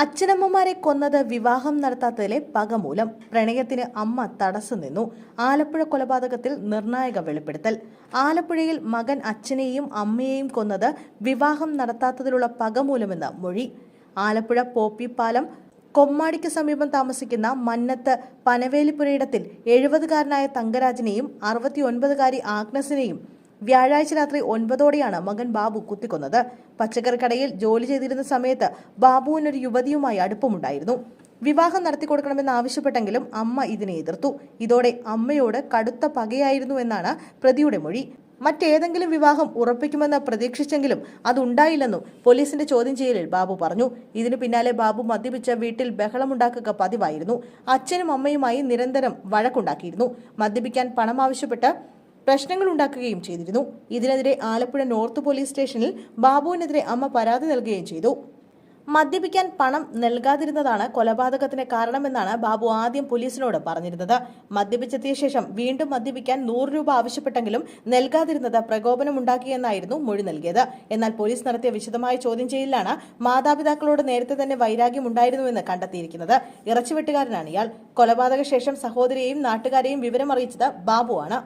അച്ഛനമ്മമാരെ കൊന്നത് വിവാഹം നടത്താത്തതിലെ പക മൂലം പ്രണയത്തിന് അമ്മ തടസ്സം നിന്നു. ആലപ്പുഴ കൊലപാതകത്തിൽ നിർണായക വെളിപ്പെടുത്തൽ. ആലപ്പുഴയിൽ മകൻ അച്ഛനെയും അമ്മയെയും കൊന്നത് വിവാഹം നടത്താത്തതിലുള്ള പക മൂലമെന്ന് മൊഴി. ആലപ്പുഴ പോപ്പിപ്പാലം കൊമ്മാടിക്ക് സമീപം താമസിക്കുന്ന മന്നത്ത് പനവേലിപ്പുരയിടത്തിൽ എഴുപതുകാരനായ തങ്കരാജിനെയും അറുപത്തിയൊൻപതുകാരി ആഗ്നസിനെയും വ്യാഴാഴ്ച രാത്രി ഒൻപതോടെയാണ് മകൻ ബാബു കുത്തിക്കൊന്നത്. പച്ചക്കറിക്കടയിൽ ജോലി ചെയ്തിരുന്ന സമയത്ത് ബാബുവിന് ഒരു യുവതിയുമായി അടുപ്പമുണ്ടായിരുന്നു. വിവാഹം നടത്തിക്കൊടുക്കണമെന്ന് ആവശ്യപ്പെട്ടെങ്കിലും അമ്മ ഇതിനെ എതിർത്തു. ഇതോടെ അമ്മയോട് കടുത്ത പകയായിരുന്നു എന്നാണ് പ്രതിയുടെ മൊഴി. മറ്റേതെങ്കിലും വിവാഹം ഉറപ്പിക്കുമെന്ന് പ്രതീക്ഷിച്ചെങ്കിലും അതുണ്ടായില്ലെന്നും പോലീസിന്റെ ചോദ്യം ചെയ്യലിൽ ബാബു പറഞ്ഞു. ഇതിനു പിന്നാലെ ബാബു മദ്യപിച്ച വീട്ടിൽ ബഹളമുണ്ടാക്കുക പതിവായിരുന്നു. അച്ഛനും അമ്മയുമായി നിരന്തരം വഴക്കുണ്ടാക്കിയിരുന്നു. മദ്യപിക്കാൻ പണം ആവശ്യപ്പെട്ട് പ്രശ്നങ്ങൾ ഉണ്ടാക്കുകയും ചെയ്തിരുന്നു. ഇതിനെതിരെ ആലപ്പുഴ നോർത്ത് പോലീസ് സ്റ്റേഷനിൽ ബാബുവിനെതിരെ അമ്മ പരാതി നൽകുകയും ചെയ്തു. മദ്യപിക്കാൻ പണം നൽകാതിരുന്നതാണ് കൊലപാതകത്തിന് കാരണമെന്നാണ് ബാബു ആദ്യം പോലീസിനോട് പറഞ്ഞിരുന്നത്. മദ്യപിച്ചെത്തിയ ശേഷം വീണ്ടും മദ്യപിക്കാൻ നൂറ് രൂപ ആവശ്യപ്പെട്ടെങ്കിലും നൽകാതിരുന്നത് പ്രകോപനമുണ്ടാക്കിയെന്നായിരുന്നു മൊഴി നൽകിയത്. എന്നാൽ പോലീസ് നടത്തിയ വിശദമായ ചോദ്യം ചെയ്യലിലാണ് മാതാപിതാക്കളോട് നേരത്തെ തന്നെ വൈരാഗ്യം ഉണ്ടായിരുന്നുവെന്ന് കണ്ടെത്തിയിരിക്കുന്നത്. ഇറച്ചിവെട്ടുകാരനാണ് ഇയാൾ. കൊലപാതക ശേഷം സഹോദരിയെയും നാട്ടുകാരെയും വിവരമറിയിച്ചത് ബാബുവാണ്.